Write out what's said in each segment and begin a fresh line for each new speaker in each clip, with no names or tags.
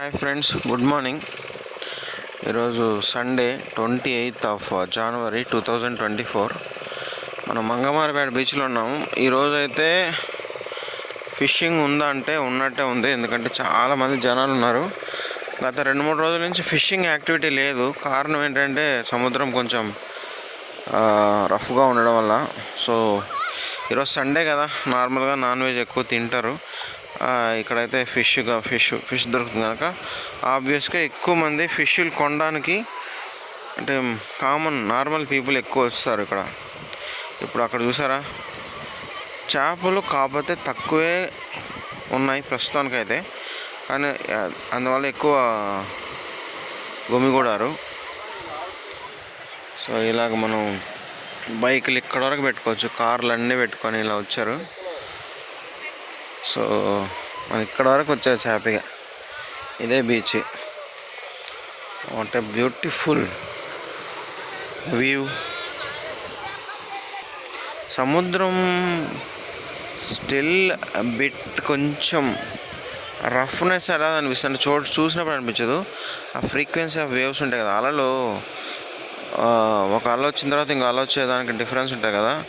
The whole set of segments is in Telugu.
హాయ్ ఫ్రెండ్స్ గుడ్ మార్నింగ్ ఈరోజు Sunday twenty eighth of January two thousand twenty four మనం మంగమారిపేట బీచ్లో ఉన్నాము. ఈరోజు అయితే ఫిషింగ్ ఉందా అంటే ఉన్నట్టే ఉంది. ఎందుకంటే చాలామంది జనాలు ఉన్నారు. గత రెండు మూడు రోజుల నుంచి ఫిషింగ్ యాక్టివిటీ లేదు. కారణం ఏంటంటే సముద్రం కొంచెం uh, రఫ్గా ఉండడం వల్ల. సో ఈరోజు సండే కదా నార్మల్గా నాన్ వెజ్ ఎక్కువ తింటారు. ఇక్కడైతే ఫిష్గా ఫిష్ ఫిష్ దొరుకుతుంది కనుక. ఆబ్వియస్గా ఎక్కువ మంది ఫిష్లు కొనడానికి అంటే కామన్ నార్మల్ పీపుల్ ఎక్కువ వస్తారు ఇక్కడ. ఇప్పుడు అక్కడ చూసారా? చేపలు కాకపోతే తక్కువే ఉన్నాయి ప్రస్తుతానికైతే. కానీ అందువల్ల ఎక్కువ గుమిగూడారు. సో ఇలాగ మనం బైకులు ఇక్కడ వరకు పెట్టుకోవచ్చు. కార్లు అన్నీ పెట్టుకొని ఇలా వచ్చారు. సో మనం ఇక్కడ వరకు వచ్చారు హ్యాపీగా. ఇదే beach. What a beautiful view. సముద్రం స్టిల్ బిట్ కొంచెం రఫ్నెస్ ఎలా అనిపిస్తుంది. చూ చూసినప్పుడు అనిపించదు. ఆ ఫ్రీక్వెన్సీ ఆఫ్ వేవ్స్ ఉంటాయి కదా అలలో ఒక అల వచ్చిన తర్వాత ఇంకో అల వచ్చేదానికి డిఫరెన్స్ ఉంటుంది కదా.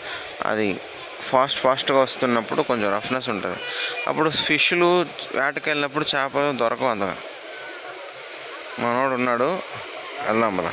అది ఫాస్ట్ ఫాస్ట్గా వస్తున్నప్పుడు కొంచెం రఫ్నెస్ ఉంటుంది. అప్పుడు ఫిష్లు వేటకి వెళ్ళినప్పుడు చేపలు దొరకవు అంతగా మనోడు ఉన్నాడు వెళ్దాం కదా